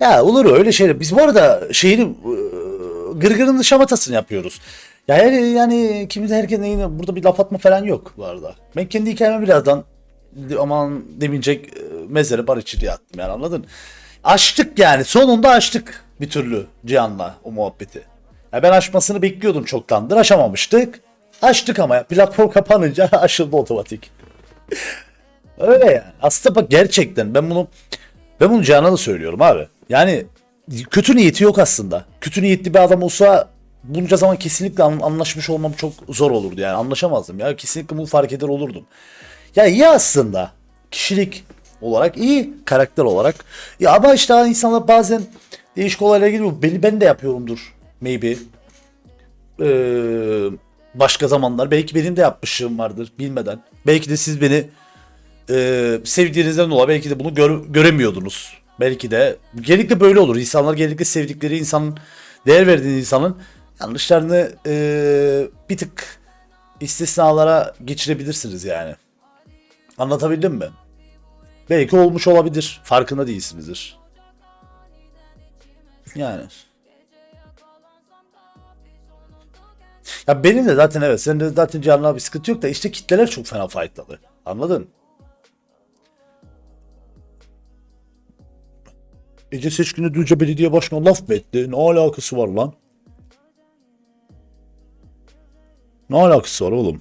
Ya olur öyle şeyler. Biz bu arada şeyini e, gırgırın şamatasını yapıyoruz. Ya yani, yani kimse herkesin yine burada bir laf atma falan yok bu arada. Ben kendi hikayeme birazdan aman demeyecek e, mezarı barışçı diye attım yani anladın? Açtık yani sonunda açtık bir türlü Cihan'la o muhabbeti. Ya ben aşmasını bekliyordum çoktandır aşamamıştık. Açtık ama platform kapanınca aşıldı otomatik. Öyle yani. Aslında bak gerçekten ben bunu ben bunu Cihan'a da söylüyorum abi. Yani kötü niyeti yok aslında. Kötü niyetli bir adam olsa bunca zaman kesinlikle an- anlaşmış olmam çok zor olurdu yani anlaşamazdım ya kesinlikle bunu fark eder olurdum. Ya iyi aslında kişilik olarak iyi karakter olarak. Ya ama işte insanlar bazen değişik olaylara giriyor. Beni ben de yapıyorumdur maybe. Ee, başka zamanlar belki benim de yapmışlığım vardır bilmeden. Belki de siz beni e, sevdiğinizden dolayı belki de bunu gör- göremiyordunuz. Belki de genellikle böyle olur. İnsanlar genellikle sevdikleri insanın değer verdiği insanın yanlışlarını e, bir tık istisnalara geçirebilirsiniz yani. Anlatabildim mi? Belki olmuş olabilir. Farkında değilsinizdir. Yani. Ya benim de zaten evet. Senin de zaten canına bir sıkıntı yok da işte kitleler çok fena fightladı. Anladın? Ece Seçkin'e Düzce Belediye Başkanı laf mı etti? Ne alakası var lan? Ne alakası var oğlum?